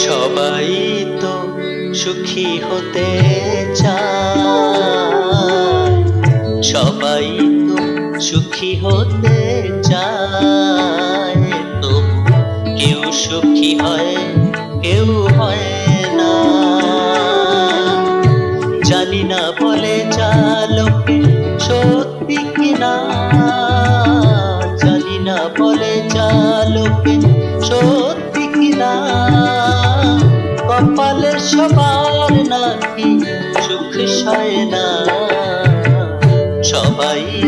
সবাই তো সুখী হতে সবাই তো সুখী হতে কেউ সুখী হয় জানি না বলে লোকে সত্যি কিনা? জানি না বলে লোকে সত্যি কিনা? কপালে সবার নাকি সুখ সয় না সবাই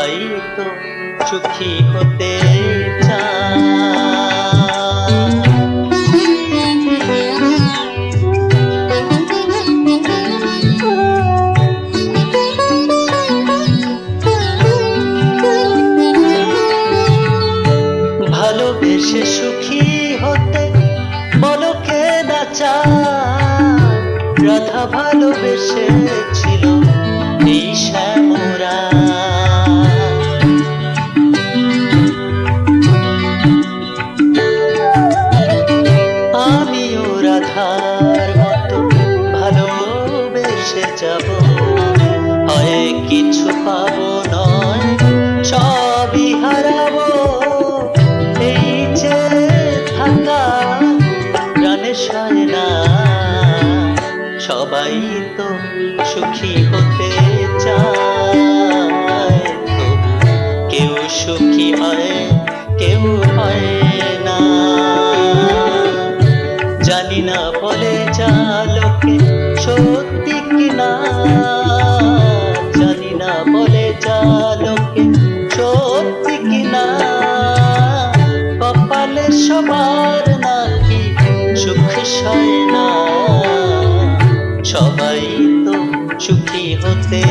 সবাই তো সুখী হতে ভালোবেসে সুখী হতে বলো কে না চায় রাধা ভালোবেসে পাবো নয়, সবই সবাই তো সুখী কেউ সুখী হয়, কেউ না। জানি না বলে যা লোকে সত্যি কিনা। বলে যা লোকে সত্যি কিনা? কপালে সবার নাকি সুখ সয় না সবাই তো সুখী হতে